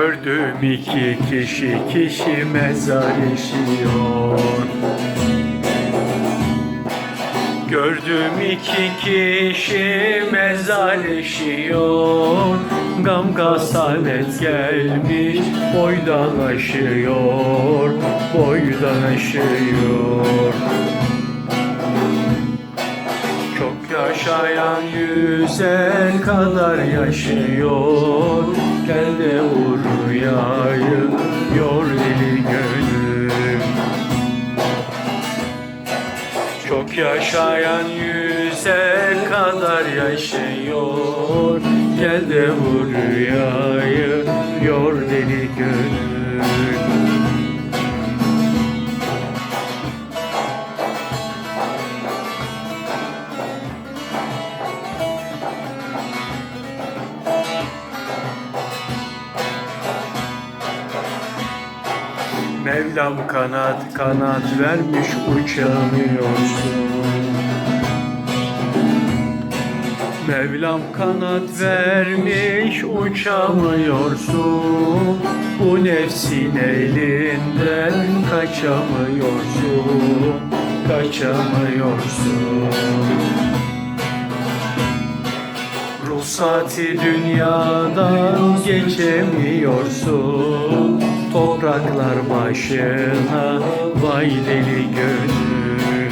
Gördüm iki kişi kişi mezar işiyor Gördüm iki kişi mezar işiyor Gam gasalet gelmiş boydan aşıyor Boydan aşıyor. Çok yaşayan yüze kadar yaşıyor Çok yaşayan yüze kadar yaşıyor. Gel de vur rüyayı yor deli gönlüm Mevlam kanat kanat vermiş uçamıyorsun. Mevlam kanat vermiş uçamıyorsun. Bu nefsin elinden kaçamıyorsun Kaçamıyorsun. Ruhsati dünyadan geçemiyorsun Topraklar başına vay deli gönül.